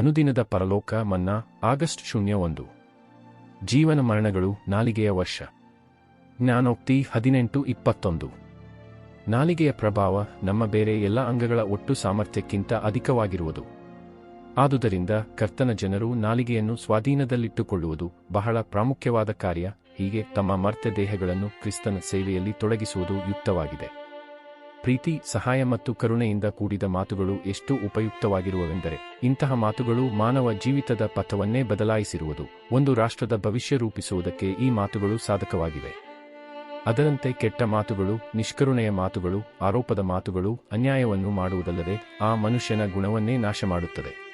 ಅನುದಿನದ ಪರಲೋಕ ಮನ್ನಾ ಆಗಸ್ಟ್ ಶೂನ್ಯ ಒಂದು. ಜೀವನ ಮರಣಗಳು ನಾಲಿಗೆಯ ವರ್ಷ. ಜ್ಞಾನೋಕ್ತಿ ಹದಿನೆಂಟು ಇಪ್ಪತ್ತೊಂದು. ನಾಲಿಗೆಯ ಪ್ರಭಾವ ನಮ್ಮ ಬೇರೆ ಎಲ್ಲ ಅಂಗಗಳ ಒಟ್ಟು ಸಾಮರ್ಥ್ಯಕ್ಕಿಂತ ಅಧಿಕವಾಗಿರುವುದು. ಆದುದರಿಂದ ಕರ್ತನ ಜನರು ನಾಲಿಗೆಯನ್ನು ಸ್ವಾಧೀನದಲ್ಲಿಟ್ಟುಕೊಳ್ಳುವುದು ಬಹಳ ಪ್ರಾಮುಖ್ಯವಾದ ಕಾರ್ಯ, ಹೀಗೆ ತಮ್ಮ ಮರ್ತ್ಯ ದೇಹಗಳನ್ನು ಕ್ರಿಸ್ತನ ಸೇವೆಯಲ್ಲಿ ತೊಡಗಿಸುವುದು ಯುಕ್ತವಾಗಿದೆ. ಪ್ರೀತಿ, ಸಹಾಯ ಮತ್ತು ಕರುಣೆಯಿಂದ ಕೂಡಿದ ಮಾತುಗಳು ಎಷ್ಟು ಉಪಯುಕ್ತವಾಗಿರುವವೆಂದರೆ, ಇಂತಹ ಮಾತುಗಳು ಮಾನವ ಜೀವಿತದ ಪಥವನ್ನೇ ಬದಲಾಯಿಸಿರುವುದು. ಒಂದು ರಾಷ್ಟ್ರದ ಭವಿಷ್ಯ ರೂಪಿಸುವುದಕ್ಕೆ ಈ ಮಾತುಗಳು ಸಾಧಕವಾಗಿವೆ. ಅದರಂತೆ ಕೆಟ್ಟ ಮಾತುಗಳು, ನಿಷ್ಕರುಣೆಯ ಮಾತುಗಳು, ಆರೋಪದ ಮಾತುಗಳು, ಅನ್ಯಾಯವನ್ನು ಮಾಡುವುದಲ್ಲದೆ ಆ ಮನುಷ್ಯನ ಗುಣವನ್ನೇ ನಾಶ ಮಾಡುತ್ತದೆ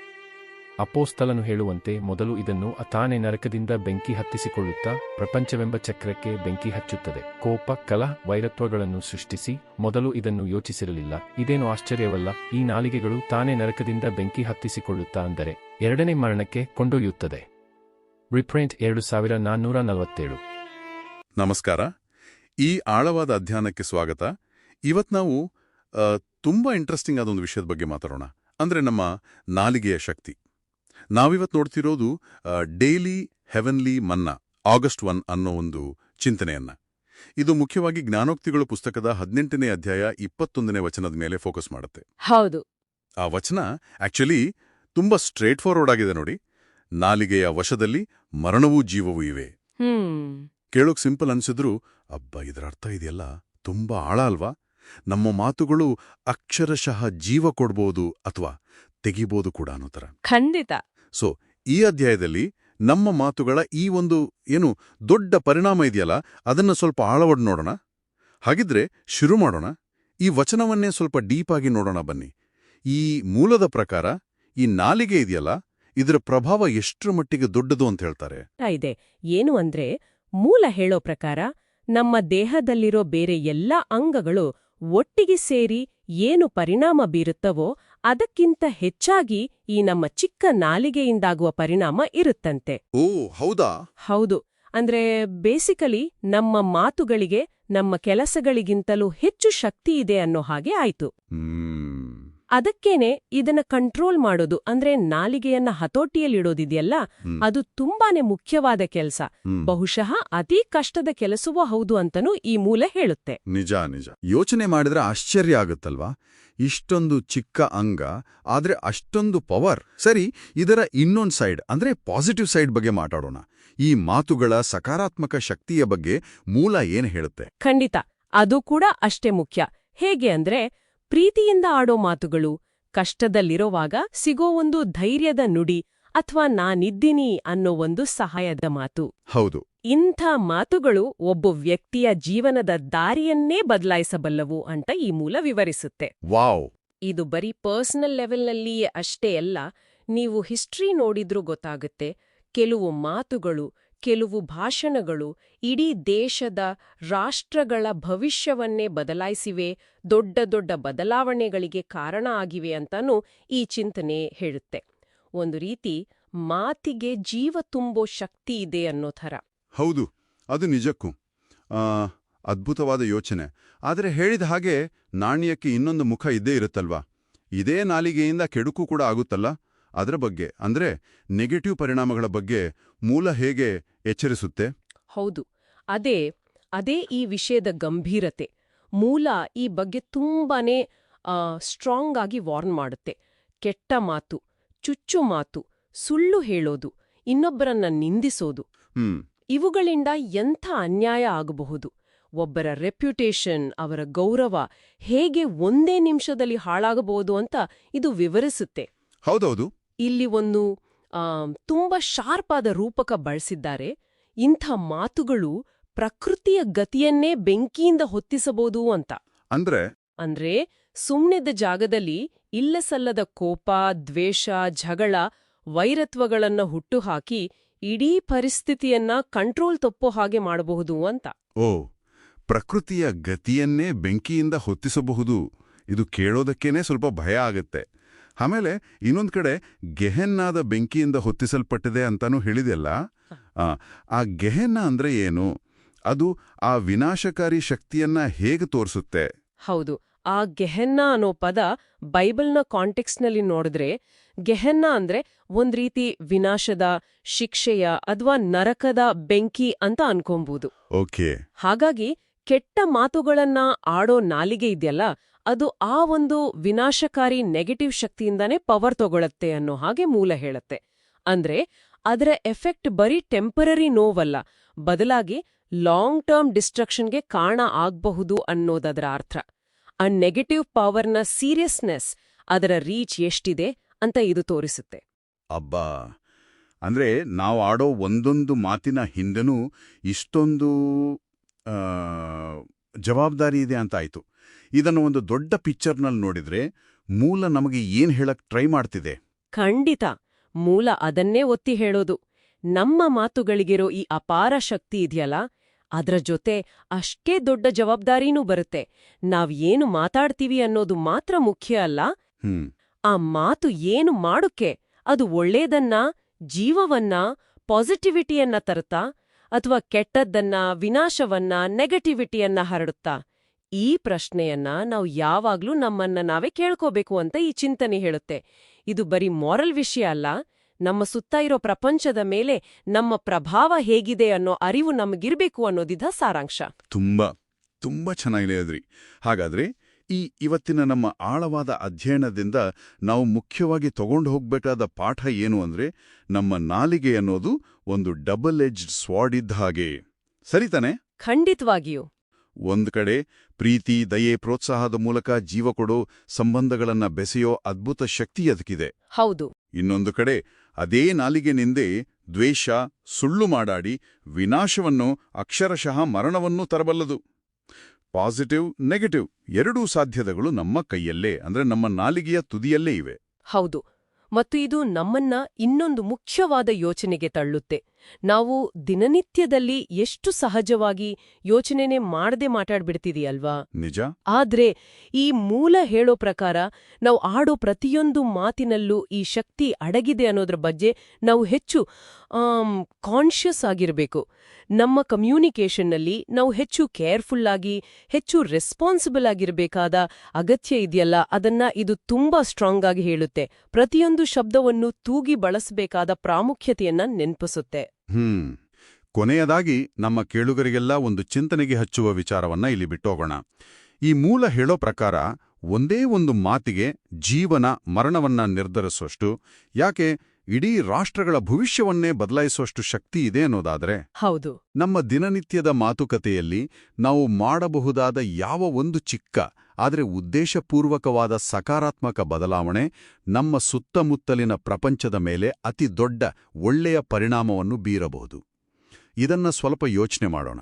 ಅಪೋಸ್ತಲನು ಹೇಳುವಂತೆ ಮೊದಲು ಇದನ್ನು ತಾನೇ ನರಕದಿಂದ ಬೆಂಕಿ ಹತ್ತಿಸಿಕೊಳ್ಳುತ್ತಾ ಪ್ರಪಂಚವೆಂಬ ಚಕ್ರಕ್ಕೆ ಬೆಂಕಿ ಹಚ್ಚುತ್ತದೆ. ಕೋಪ, ಕಲ, ವೈರತ್ವಗಳನ್ನು ಸೃಷ್ಟಿಸಿ ಮೊದಲು ಇದನ್ನು ಯೋಚಿಸಿರಲಿಲ್ಲ. ಇದೇನು ಆಶ್ಚರ್ಯವಲ್ಲ, ಈ ನಾಲಿಗೆಗಳು ತಾನೇ ನರಕದಿಂದ ಬೆಂಕಿ ಹತ್ತಿಸಿಕೊಳ್ಳುತ್ತಾ ಅಂದರೆ ಎರಡನೇ ಮರಣಕ್ಕೆ ಕೊಂಡೊಯ್ಯುತ್ತದೆ. ರಿಪ್ರಿಂಟ್ ಎರಡು ಸಾವಿರ ನಾನ್ನೂರ ನಲವತ್ತೇಳು. ನಮಸ್ಕಾರ. ಈ ಆಳವಾದ ಅಧ್ಯಯನಕ್ಕೆ ಸ್ವಾಗತ. ಇವತ್ ನಾವು ತುಂಬಾ ಇಂಟ್ರೆಸ್ಟಿಂಗ್ ಆದ ಒಂದು ವಿಷಯದ ಬಗ್ಗೆ ಮಾತಾಡೋಣ. ಅಂದ್ರೆ ನಮ್ಮ ನಾಲಿಗೆಯ ಶಕ್ತಿ. ನಾವಿವತ್ ನೋಡ್ತಿರೋದು daily heavenly manna August one ಅನ್ನೋ ಒಂದು ಚಿಂತನೆಯನ್ನ. ಇದು ಮುಖ್ಯವಾಗಿ ಜ್ಞಾನೋಕ್ತಿಗಳು ಪುಸ್ತಕದ ಹದಿನೆಂಟನೇ ಅಧ್ಯಾಯ ಇಪ್ಪತ್ತೊಂದನೇ ವಚನದ ಮೇಲೆ ಫೋಕಸ್ ಮಾಡುತ್ತೆ. ಹೌದು. ಆ ವಚನ ಆಕ್ಚುಲಿ ತುಂಬಾ ಸ್ಟ್ರೇಟ್ ಫಾರ್ವರ್ಡ್ ಆಗಿದೆ ನೋಡಿ. ನಾಲಿಗೆಯ ವಶದಲ್ಲಿ ಮರಣವೂ ಜೀವವೂ ಇವೆ. ಕೇಳೋಕ್ ಸಿಂಪಲ್ ಅನ್ಸಿದ್ರು ಅಬ್ಬ ಇದರ ಅರ್ಥ ಇದೆಯಲ್ಲ? ತುಂಬಾ ಆಳ ಅಲ್ವಾ? ನಮ್ಮ ಮಾತುಗಳು ಅಕ್ಷರಶಃ ಜೀವ ಕೊಡ್ಬೋದು ಅಥವಾ ತೆಗಿಬೋದು ಕೂಡ ಅನ್ನೋ ಥರ ಖಂಡಿತ. ಸೊ ಈ ಅಧ್ಯಾಯದಲ್ಲಿ ನಮ್ಮ ಮಾತುಗಳ ಈ ಒಂದು ಏನು ದೊಡ್ಡ ಪರಿಣಾಮ ಇದೆಯಲ್ಲ, ಅದನ್ನ ಸ್ವಲ್ಪ ಆಳವಡ್ ನೋಡೋಣ. ಹಾಗಿದ್ರೆ ಶುರು ಮಾಡೋಣ. ಈ ವಚನವನ್ನೇ ಸ್ವಲ್ಪ ಡೀಪ್ ಆಗಿ ನೋಡೋಣ ಬನ್ನಿ. ಈ ಮೂಲದ ಪ್ರಕಾರ ಈ ನಾಲಿಗೆ ಇದೆಯಲ್ಲ, ಇದರ ಪ್ರಭಾವ ಎಷ್ಟರ ಮಟ್ಟಿಗೆ ದೊಡ್ಡದು ಅಂತ ಹೇಳ್ತಾರೆ. ಇದೆ. ಏನು ಅಂದ್ರೆ ಮೂಲ ಹೇಳೋ ಪ್ರಕಾರ ನಮ್ಮ ದೇಹದಲ್ಲಿರೋ ಬೇರೆ ಎಲ್ಲ ಅಂಗಗಳು ಒಟ್ಟಿಗೆ ಸೇರಿ ಏನು ಪರಿಣಾಮ ಬೀರುತ್ತವೋ ಅದಕ್ಕಿಂತ ಹೆಚ್ಚಾಗಿ ಈ ನಮ್ಮ ಚಿಕ್ಕ ನಾಲಿಗೆಯಿಂದಾಗುವ ಪರಿಣಾಮ ಇರುತ್ತಂತೆ. ಓ ಹೌದಾ? ಹೌದು. ಅಂದ್ರೆ ಬೇಸಿಕಲಿ ನಮ್ಮ ಮಾತುಗಳಿಗೆ ನಮ್ಮ ಕೆಲಸಗಳಿಗಿಂತಲೂ ಹೆಚ್ಚು ಶಕ್ತಿ ಇದೆ ಅನ್ನೋ ಹಾಗೆ ಆಯ್ತು. ಅದಕ್ಕೇನೆ ಇದನ್ನ ಕಂಟ್ರೋಲ್ ಮಾಡೋದು. ಅಂದ್ರೆ ನಾಲಿಗೆಯನ್ನ ಹತೋಟಿಯಲ್ಲಿಡೋದಿದೆಯಲ್ಲ. ಅದು ತುಂಬಾನೇ ಮುಖ್ಯವಾದ ಕೆಲಸ. ಬಹುಶಃ ಅತಿ ಕಷ್ಟದ ಕೆಲಸವೂ ಹೌದು ಅಂತನೂ ಈ ಮೂಲ ಹೇಳುತ್ತೆ. ನಿಜ ನಿಜ. ಯೋಚನೆ ಮಾಡಿದ್ರೆ ಆಶ್ಚರ್ಯ ಆಗುತ್ತಲ್ವಾ? ಇಷ್ಟೊಂದು ಚಿಕ್ಕ ಅಂಗ ಆದ್ರೆ ಅಷ್ಟೊಂದು ಪವರ್ ಸರಿ ಇದರ ಇನ್ನೊಂದ್ ಸೈಡ್ ಅಂದ್ರೆ ಪಾಸಿಟಿವ್ ಸೈಡ್ ಬಗ್ಗೆ ಮಾತಾಡೋಣ. ಈ ಮಾತುಗಳ ಸಕಾರಾತ್ಮಕ ಶಕ್ತಿಯ ಬಗ್ಗೆ ಮೂಲ ಏನ್ ಹೇಳುತ್ತೆ? ಖಂಡಿತ. ಅದು ಕೂಡ ಅಷ್ಟೇ ಮುಖ್ಯ. ಹೇಗೆ ಅಂದ್ರೆ ಪ್ರೀತಿಯಿಂದ ಆಡೋ ಮಾತುಗಳು ಕಷ್ಟದಲ್ಲಿರೋವಾಗ ಸಿಗೋ ಒಂದು ಧೈರ್ಯದ ನುಡಿ ಅಥವಾ ನಾನಿದ್ದೀನಿ ಅನ್ನೋ ಒಂದು ಸಹಾಯದ ಮಾತು. ಹೌದು. ಇಂಥ ಮಾತುಗಳು ಒಬ್ಬ ವ್ಯಕ್ತಿಯ ಜೀವನದ ದಾರಿಯನ್ನೇ ಬದಲಾಯಿಸಬಲ್ಲವು ಅಂತ ಈ ಮೂಲ ವಿವರಿಸುತ್ತೆ. ವಾವ್. ಇದು ಬರೀ ಪರ್ಸನಲ್ ಲೆವೆಲ್ನಲ್ಲಿಯೇ ಅಷ್ಟೇ ಅಲ್ಲ ನೀವು ಹಿಸ್ಟ್ರಿ ನೋಡಿದ್ರೂ ಗೊತ್ತಾಗುತ್ತೆ ಕೆಲವು ಮಾತುಗಳು ಕೆಲವು ಭಾಷಣಗಳು ಇಡೀ ದೇಶದ ರಾಷ್ಟ್ರಗಳ ಭವಿಷ್ಯವನ್ನೇ ಬದಲಾಯಿಸಿವೆ, ದೊಡ್ಡ ದೊಡ್ಡ ಬದಲಾವಣೆಗಳಿಗೆ ಕಾರಣ ಆಗಿವೆ ಅಂತನೂ ಈ ಚಿಂತನೆ ಹೇಳುತ್ತೆ. ಒಂದು ರೀತಿ ಮಾತಿಗೆ ಜೀವ ತುಂಬೋ ಶಕ್ತಿ ಇದೆ ಅನ್ನೋ ಥರ. ಹೌದು, ಅದು ನಿಜಕ್ಕೂ. ಅದ್ಭುತವಾದ ಯೋಚನೆ. ಆದರೆ ಹೇಳಿದ ಹಾಗೆ ನಾಣ್ಯಕ್ಕೆ ಇನ್ನೊಂದು ಮುಖ ಇದ್ದೇ ಇರುತ್ತಲ್ವಾ? ಇದೇ ನಾಲಿಗೆಯಿಂದ ಕೆಡುಕು ಕೂಡ ಆಗುತ್ತಲ್ಲ? ಅದರ ಬಗ್ಗೆ ಅಂದ್ರೆ ನೆಗೆಟಿವ್ ಪರಿಣಾಮಗಳ ಬಗ್ಗೆ ಮೂಲ ಹೇಗೆ ಎಚ್ಚರಿಸುತ್ತೆ? ಹೌದು. ಅದೇ ಅದೇ ಈ ವಿಷಯದ ಗಂಭೀರತೆ ಮೂಲ ಈ ಬಗ್ಗೆ ತುಂಬಾನೇ ಸ್ಟ್ರಾಂಗ್ ಆಗಿ ವಾರ್ನ್ ಮಾಡುತ್ತೆ. ಕೆಟ್ಟ ಮಾತು ಚುಚ್ಚು ಮಾತು ಸುಳ್ಳು ಹೇಳೋದು ಇನ್ನೊಬ್ಬರನ್ನ ನಿಂದಿಸೋದು ಇವುಗಳಿಂದ ಎಂಥ ಅನ್ಯಾಯ ಆಗಬಹುದು? ಒಬ್ಬರ ರೆಪ್ಯುಟೇಷನ್ ಅವರ ಗೌರವ ಹೇಗೆ ಒಂದೇ ನಿಮಿಷದಲ್ಲಿ ಹಾಳಾಗಬಹುದು ಅಂತ ಇದು ವಿವರಿಸುತ್ತೆ. ಹೌದೌದು. ಇಲ್ಲಿ ಒಂದು ತುಂಬ ಶಾರ್ಪ್ ಆದ ರೂಪಕ ಬಳಸಿದ್ದಾರೆ. ಇಂಥ ಮಾತುಗಳು ಪ್ರಕೃತಿಯ ಗತಿಯನ್ನೇ ಬೆಂಕಿಯಿಂದ ಹೊತ್ತಿಸಬಹುದು ಅಂತ. ಅಂದ್ರೆ? ಅಂದ್ರೆ ಸುಮ್ನಿದ್ದ ಜಾಗದಲ್ಲಿ ಇಲ್ಲಸಲ್ಲದ ಕೋಪ ದ್ವೇಷ ಜಗಳ ವೈರತ್ವಗಳನ್ನ ಹುಟ್ಟುಹಾಕಿ ಇಡೀ ಪರಿಸ್ಥಿತಿಯನ್ನ ಕಂಟ್ರೋಲ್ ತಪ್ಪೋ ಹಾಗೆ ಮಾಡಬಹುದು ಅಂತ. ಓ ಪ್ರಕೃತಿಯ ಗತಿಯನ್ನೇ ಬೆಂಕಿಯಿಂದ ಹೊತ್ತಿಸಬಹುದು. ಇದು ಕೇಳೋದಕ್ಕೇನೆ ಸ್ವಲ್ಪ ಭಯ ಆಗತ್ತೆ. ಆಮೇಲೆ ಇನ್ನೊಂದು ಕಡೆ ಗೆಹೆನ್ನಾದ ಬೆಂಕಿಯಿಂದ ಹೊತ್ತಿಸಲ್ಪಟ್ಟಿದೆ ಅಂತಾನೂ ಹೇಳಿದೆಯಲ್ಲ? ಆ, ಗೆಹೆನ್ನ ಅಂದ್ರೆ ಏನು? ಅದು ಆ ವಿನಾಶಕಾರಿ ಶಕ್ತಿಯನ್ನ ಹೇಗೆ ತೋರಿಸುತ್ತೆ? ಹೌದು ಆ ಗೆಹೆನ್ನ ಅನ್ನೋ ಪದ ಬೈಬಲ್ನ ಕಾಂಟೆಕ್ಸ್ನಲ್ಲಿ ನೋಡಿದ್ರೆ ಗೆಹೆನ್ನ ಅಂದ್ರೆ ಒಂದ್ ರೀತಿ ವಿನಾಶದ ಶಿಕ್ಷೆಯ ಅಥವಾ ನರಕದ ಬೆಂಕಿ ಅಂತ ಅನ್ಕೊಂಬೋದು. ಓಕೆ. ಹಾಗಾಗಿ ಕೆಟ್ಟ ಮಾತುಗಳನ್ನ ಆಡೋ ನಾಲಿಗೆ ಇದೆಯಲ್ಲ ಅದು ಆ ಒಂದು ವಿನಾಶಕಾರಿ ನೆಗೆಟಿವ್ ಶಕ್ತಿಯಿಂದನೇ ಪವರ್ ತಗೊಳತ್ತೆ ಅನ್ನೋ ಹಾಗೆ ಮೂಲ ಹೇಳತ್ತೆ. ಅಂದ್ರೆ ಅದರ ಎಫೆಕ್ಟ್ ಬರೀ ಟೆಂಪರರಿ ನೋವಲ್ಲ, ಬದಲಾಗಿ ಲಾಂಗ್ ಟರ್ಮ್ ಡಿಸ್ಟ್ರಕ್ಷನ್ಗೆ ಕಾರಣ ಆಗ್ಬಹುದು ಅನ್ನೋದರ ಅರ್ಥ. ಆ ನೆಗೆಟಿವ್ ಪವರ್ನ ಸೀರಿಯಸ್ನೆಸ್ ಅದರ ರೀಚ್ ಎಷ್ಟಿದೆ ಅಂತ ಇದು ತೋರಿಸುತ್ತೆ. ಅಬ್ಬಾ! ಅಂದ್ರೆ ನಾವು ಆಡೋ ಒಂದೊಂದು ಮಾತಿನ ಹಿಂದೆನೂ ಇಷ್ಟೊಂದು ಜವಾಬ್ದಾರಿ ಇದೆ ಅಂತ ಆಯ್ತು. ಇದನ್ನು ಒಂದು ದೊಡ್ಡ ಪಿಕ್ಚರ್ನಲ್ಲಿ ನೋಡಿದ್ರೆ ಮೂಲ ನಮಗೆ ಏನ್ ಹೇಳಕ್ ಟ್ರೈ ಮಾಡ್ತಿದೆ? ಖಂಡಿತ. ಮೂಲ ಅದನ್ನೇ ಒತ್ತಿ ಹೇಳೋದು. ನಮ್ಮ ಮಾತುಗಳಿಗಿರೋ ಈ ಅಪಾರ ಶಕ್ತಿ ಇದೆಯಲ್ಲ ಅದರ ಜೊತೆ ಅಷ್ಟೇ ದೊಡ್ಡ ಜವಾಬ್ದಾರಿನೂ ಬರುತ್ತೆ. ನಾವ್ ಏನು ಮಾತಾಡ್ತೀವಿ ಅನ್ನೋದು ಮಾತ್ರ ಮುಖ್ಯ ಅಲ್ಲ. ಹ್ಮ್. ಆ ಮಾತು ಏನು ಮಾಡುಕ್ಕೆ ಅದು ಒಳ್ಳೇದನ್ನ ಜೀವವನ್ನ ಪಾಸಿಟಿವಿಟಿಯನ್ನ ತರುತ್ತಾ ಅಥವಾ ಕೆಟ್ಟದ್ದನ್ನ ವಿನಾಶವನ್ನ ನೆಗೆಟಿವಿಟಿಯನ್ನ ಹರಡುತ್ತಾ? ಈ ಪ್ರಶ್ನೆಯನ್ನ ನಾವು ಯಾವಾಗ್ಲೂ ನಮ್ಮನ್ನ ನಾವೇ ಕೇಳ್ಕೋಬೇಕು ಅಂತ ಈ ಚಿಂತನೆ ಹೇಳುತ್ತೆ. ಇದು ಬರೀ ಮಾರಲ್ ವಿಷಯ ಅಲ್ಲ. ನಮ್ಮ ಸುತ್ತ ಇರೋ ಪ್ರಪಂಚದ ಮೇಲೆ ನಮ್ಮ ಪ್ರಭಾವ ಹೇಗಿದೆ ಅನ್ನೋ ಅರಿವು ನಮಗಿರ್ಬೇಕು ಅನ್ನೋದಿದ ಸಾರಾಂಶ. ತುಂಬಾ ತುಂಬಾ ಚೆನ್ನಾಗಿದೆ ಅದ್ರಿ ಹಾಗಾದ್ರೆ ಈ ಇವತ್ತಿನ ನಮ್ಮ ಆಳವಾದ ಅಧ್ಯಯನದಿಂದ ನಾವು ಮುಖ್ಯವಾಗಿ ತಗೊಂಡು ಹೋಗ್ಬೇಕಾದ ಪಾಠ ಏನು ಅಂದ್ರೆ ನಮ್ಮ ನಾಲಿಗೆ ಅನ್ನೋದು ಒಂದು ಡಬಲ್ ಎಜ್ಡ್ ಸ್ವಾಡ್ ಇದ್ದ ಹಾಗೆ. ಸರಿತಾನೆ ಖಂಡಿತವಾಗಿಯೂ. ಒಂದ್ ಕಡೆ ಪ್ರೀತಿ ದಯೆ ಪ್ರೋತ್ಸಾಹದ ಮೂಲಕ ಜೀವ ಕೊಡೋ ಸಂಬಂಧಗಳನ್ನ ಬೆಸೆಯೋ ಅದ್ಭುತ ಶಕ್ತಿ ಅದಕ್ಕಿದೆ. ಹೌದು. ಇನ್ನೊಂದು ಕಡೆ ಅದೇ ನಾಲಿಗೆನಿಂದೇ ದ್ವೇಷ ಸುಳ್ಳು ಮಾಡಾಡಿ ವಿನಾಶವನ್ನು ಅಕ್ಷರಶಃ ಮರಣವನ್ನು ತರಬಲ್ಲದು. ಪಾಸಿಟಿವ್ ನೆಗೆಟಿವ್ ಎರಡೂ ಸಾಧ್ಯತೆಗಳು ನಮ್ಮ ಕೈಯಲ್ಲೇ ಅಂದ್ರೆ ನಮ್ಮ ನಾಲಿಗೆಯ ತುದಿಯಲ್ಲೇ ಇವೆ. ಹೌದು. ಮತ್ತು ಇದು ನಮ್ಮನ್ನ ಇನ್ನೊಂದು ಮುಖ್ಯವಾದ ಯೋಚನೆಗೆ ತಳ್ಳುತ್ತೆ. ನಾವು ದಿನನಿತ್ಯದಲ್ಲಿ ಎಷ್ಟು ಸಹಜವಾಗಿ ಯೋಚನೆನೇ ಮಾಡದೆ ಮಾತಾಡ್ಬಿಡ್ತಿದೀಯಲ್ವಾ? ನಿಜ. ಆದ್ರೆ ಈ ಮೂಲ ಹೇಳೋ ಪ್ರಕಾರ ನಾವು ಆಡೋ ಪ್ರತಿಯೊಂದು ಮಾತಿನಲ್ಲೂ ಈ ಶಕ್ತಿ ಅಡಗಿದೆ ಅನ್ನೋದ್ರ ಬಗ್ಗೆ ನಾವು ಹೆಚ್ಚು ಕಾನ್ಷಿಯಸ್ ಆಗಿರಬೇಕು. ನಮ್ಮ ಕಮ್ಯುನಿಕೇಷನ್ನಲ್ಲಿ ನಾವು ಹೆಚ್ಚು ಕೇರ್ಫುಲ್ ಆಗಿ ಹೆಚ್ಚು ರೆಸ್ಪಾನ್ಸಿಬಲ್ ಆಗಿರಬೇಕಾದ ಅಗತ್ಯ ಇದೆಯಲ್ಲ ಅದನ್ನ ಇದು ತುಂಬಾ ಸ್ಟ್ರಾಂಗ್ ಆಗಿ ಹೇಳುತ್ತೆ. ಪ್ರತಿಯೊಂದು ಶಬ್ದವನ್ನು ತೂಗಿ ಬಳಸಬೇಕಾದ ಪ್ರಾಮುಖ್ಯತೆಯನ್ನ ನೆನಪಿಸುತ್ತೆ. ಹ್ಮ್. ಕೊನೆಯದಾಗಿ ನಮ್ಮ ಕೇಳುಗರಿಗೆಲ್ಲ ಒಂದು ಚಿಂತನೆಗೆ ಹಚ್ಚುವ ವಿಚಾರವನ್ನ ಇಲ್ಲಿ ಬಿಟ್ಟೋಗೋಣ. ಈ ಮೂಲ ಹೇಳೋ ಪ್ರಕಾರ ಒಂದೇ ಒಂದು ಮಾತಿಗೆ ಜೀವನ ಮರಣವನ್ನ ನಿರ್ಧರಿಸುವಷ್ಟು, ಯಾಕೆ ಇಡೀ ರಾಷ್ಟ್ರಗಳ ಭವಿಷ್ಯವನ್ನೇ ಬದಲಾಯಿಸುವಷ್ಟು ಶಕ್ತಿ ಇದೆ ಅನ್ನೋದಾದ್ರೆ ಹೌದು. ನಮ್ಮ ದಿನನಿತ್ಯದ ಮಾತುಕತೆಯಲ್ಲಿ ನಾವು ಮಾಡಬಹುದಾದ ಯಾವ ಒಂದು ಚಿಕ್ಕ ಆದರೆ ಉದ್ದೇಶಪೂರ್ವಕವಾದ ಸಕಾರಾತ್ಮಕ ಬದಲಾವಣೆ ನಮ್ಮ ಸುತ್ತಮುತ್ತಲಿನ ಪ್ರಪಂಚದ ಮೇಲೆ ಅತಿ ದೊಡ್ಡ ಒಳ್ಳೆಯ ಪರಿಣಾಮವನ್ನು ಬೀರಬಹುದು. ಇದನ್ನ ಸ್ವಲ್ಪ ಯೋಚನೆ ಮಾಡೋಣ.